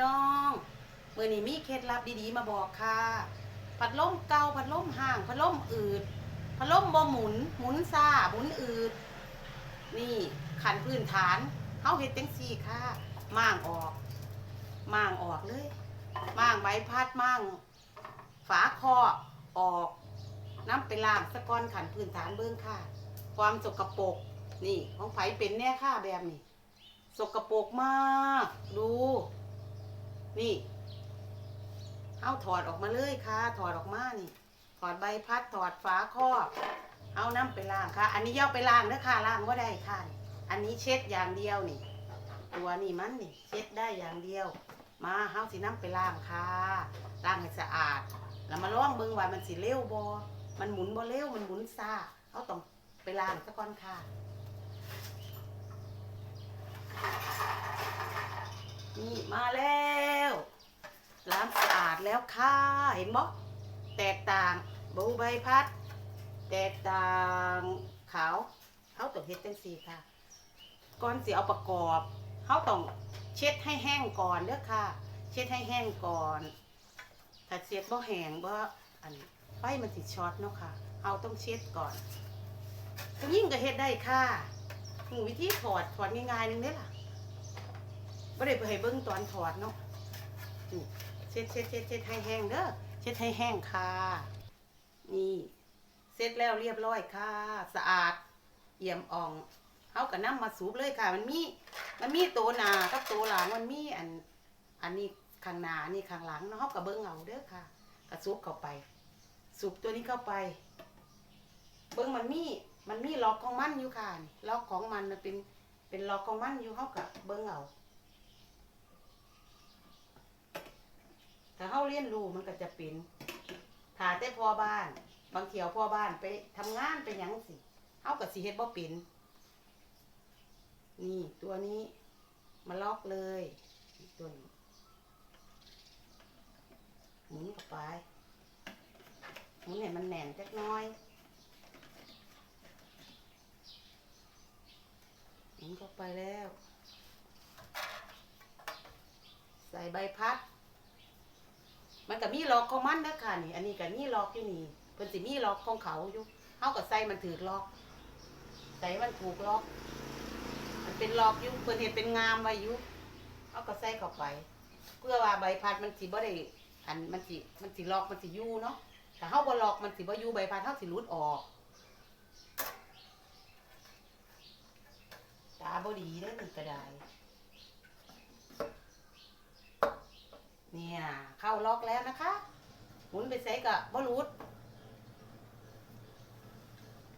น้องมือนี้มีเคล็ดลับดีๆมาบอกค่ะ พัดลมเกาพัดลมห่างพัดลมอืดพัดลมบ่หมุน หมุนซ่าหมุนอืด นี่ขันพื้นฐานเฮาเฮ็ดจังซี่ค่ะม่างออกม่างออกเลยม่างใบพัดม่าง ฝาคอออกน้ำไปล้างสะก้อนขันพื้นฐานเบื้องค่ะ ความสกปรกนี่ของไผเป็นแน่ค่ะแบบนี้ สกปรกมาก ดู นี่เอาถอดออกมาเลยค่ะ ถอดออกมานี่ ถอดใบพัดถอดฝาครอบเอาน้ำไปล้างค่ะ อันนี้ย่อาไปล้างนะค่ะล้างว่าได้ค่ะ อันนี้เช็ดอย่างเดียวนี่ ตัวนี่มันนี่ เช็ดได้อย่างเดียว มาเฮาสิน้ำไปล้างค่ะล้างให้สะอาด แล้วมาลองเบิ่งว่ามันสิเร็วบ่มันหมุนบ่เร็วมันหมุนซาเขาต้องไปล้างซะก่อนค่ะนี่มาแล้ว ล้างสะอาดแล้วค่ะเห็นบ่แตกต่างบูใบพัด แตกต่างขาวเขาต้องเฮ็ดจังซี่ค่ะ ก่อนสิเอาประกอบเขาต้องเช็ดให้แห้งก่อนเด้อค่ะ เช็ดให้แห้งก่อนถ้าเช็ดบ่แห้งบ่อันไฟมันสิช็อตเนาะค่ะเอาต้องเช็ดก่อนผู้หญิงก็เฮ็ดได้ค่ะหูวิธีถอดถอดง่ายๆนึงเด้ล่ะบ่ได้ไปให้เบิ่งตอนถอดเนาะ ช็ดเช็ดเช็ดเช็ดให้แห้งเด้อเช็ดให้แห้งค่ะ นี่เสร็จแล้วเรียบร้อยค่ะ สะอาดเอี่ยมอ่องเขาก็นำมาสูบเลยค่ะ มันมีมันมีตัวหนากับตัวหลังมันมีอันอันนี้ข้างหน้าอันนี้ข้างหลังเนาะเขาก็เบิ้งเอาเด้อค่ะกระซุบเข้าไป สูบตัวนี้เข้าไป เบิ้งมันมีมันมีล็อกของมันอยู่ค่ะนี่ล็อกของมันมันเป็นเป็นล็อกของมันอยู่เขาก็เบิ้งเอาถ้าเขาเรียนรู้มันก็จะเป็นถ้าแต่พ่อบ้าน บางเที่ยวพ่อบ้านไปทำงานไปหยังสิเขาก็สิเฮ็ดบ่เป็นนี่ตัวนี้มาล็อกเลยตัวนี้หมุนเข้าไปหมุนให้มันแน่นจักหน้อยหมุนเข้าไปแล้ว ใส่ใบพัด มันก็มีล็อกของมันนะค่ะนี่ อันนี้ก็มีล็อกอยู่นี่เพิ่นสิมีล็อกของเขาอยู่เฮาก็ใส่มันถือล็อกใส่มันถูกล็อก มันเป็นล็อกอยู่เพิ่นเฮ็ดเป็นงามไว้อยู่เฮาก็ใส่เข้าไป เพื่อว่าใบพัดมันสิบ่ได้อันมันสิมันสิล็อกมันสิอยู่เนาะถ้าเฮาบ่ล็อกมันสิบ่อยู่ใบพัดเฮาสิหลุดออกตาบ่ดีเด้อนี่ก็ได้ เนี่ย เข้า ล็อกแล้วนะคะ หมุนไปใส่กับบอลูด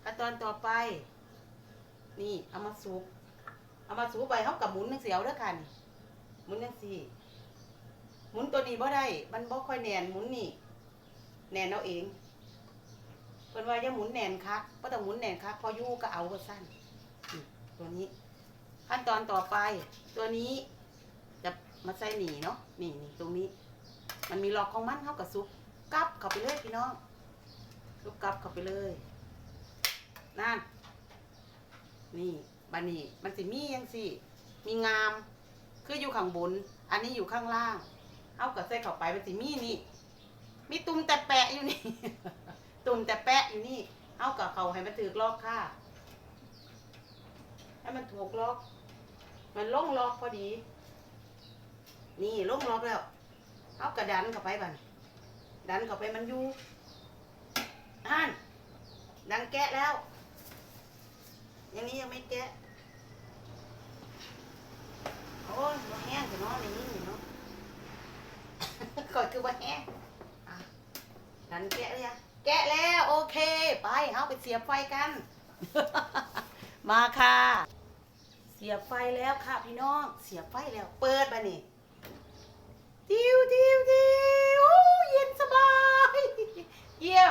ขั้นตอนต่อไป นี่เอามาสูบเอามาสูบไปเขากับหมุนนังเสียวเด้อค่ะนี่หมุนนังสี่ หมุนตัวนี้บ่ได้ มันบ่ค่อยแน่นหมุนนี่แน่นเอาเองเพิ่นว่าอย่าหมุนแน่นคักบ่ต้องหมุนแน่นคักพออยู่ก็เอาก็สั้นตัวนี้ ขั้นตอนต่อไป ตัวนี้จะมาใส่หนีเนาะนี่นี่ตรงนี้ มันมีหลอกของมันเข้ากับซุปกับเข้าไปเลยพี่น้องซุปกับเข้าไปเลยนั่นนี่บันนี้มันสิมียังสิมีงาม คืออยู่ข้างบน อันนี้อยู่ข้างล่าง เอากับใส่เข้าไปมันสิมีนี่ มีตุ่มแต่แปะอยู่นี่ ตุ่มแต่แปะอยู่นี่ เอากับเขาให้มันถือล็อกค่ะ ให้มันถูกล็อก มันล่งล็อกพอดี นี่ล่งล็อกแล้ว เอากระดันเข้าไปบัดนดันเข้าไปมันอยู่อ่านดันแกะแล้ว อย่างนี้ยังไม่แกะโอ้ยบ่แห้งแต่เนาะในนี้เนาะก่อนคือบ่าแห้งดันแกะเลยอะแกะแล้วโอเค ไปเอาไปเสียบไฟกัน มาค่ะ เสียบไฟแล้วค่ะพี่น้อง เสียบไฟแล้ว เปิดมานี่ ดิวดิวดิวโอ้เย็นสบาย เยี่ยม